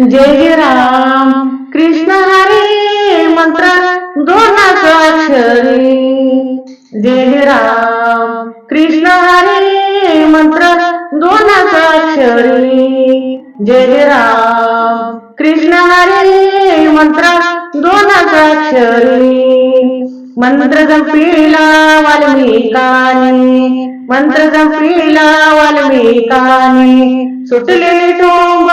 जय जय राम. कृष्ण हरी मंत्र दोनाचा अक्षरी. जय जय राम. कृष्ण हरी मंत्र दोनाचा अक्षरी. जय जय राम. कृष्ण हरी मंत्र दोनाचा अक्षरी. मंत्र जपिला वाल्मिकाने मंत्र जपिला वाल्मिकाने. सुटलेले टोंब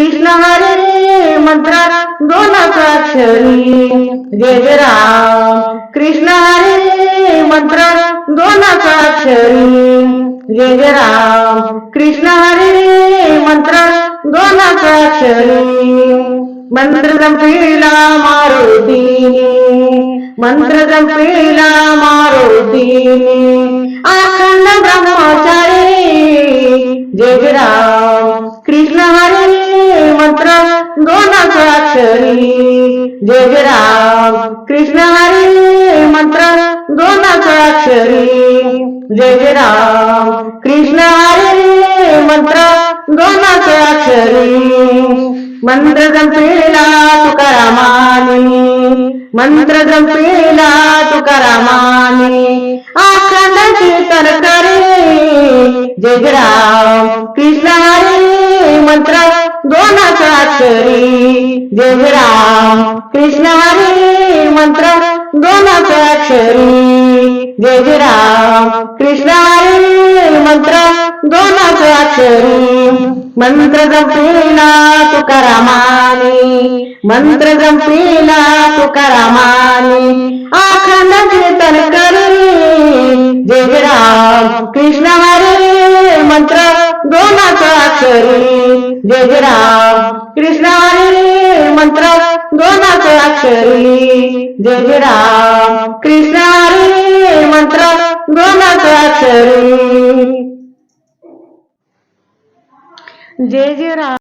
कृष्ण हरे मंत्र दोनाचा अक्षरी जय जय राम. कृष्ण हरे मंत्र दोनाचा अक्षरी जय जय राम. कृष्ण हरे मंत्र दोनाचा अक्षरी मंत्र जपिला मारुतीने मंत्र जपिला मारुतीने आखंड ब्रह्मचारी दोनाचा जय जय राम. कृष्ण हरी मंत्र दोनाक्षरी जय जय राम. कृष्ण हरी मंत्र दोनाक्षरी मंत्र जपिला तुकारामानी. मंत्र जपिला तुकारामानी. अखंड तरकारी. जय जय राम. कृष्ण हरी मंत्र दोनाक्षरी जय जय राम कृष्ण हरी मंत्र दोनाचा अक्षरी. जय जय राम कृष्ण हरी मंत्र दोनाचा अक्षरी. मंत्र जपिला तुकारामानी. मंत्र जपिला तुकारामानी. आखंड कीर्तन करी. जय जय राम कृष्ण हरे दोनाचा अक्षरी. जय जय राम. कृष्णा हरे मंत्र दोनाचा अक्षरी. जय जय राम. कृष्णा हरे मंत्र दोनाचा अक्षरी. जय जय राम.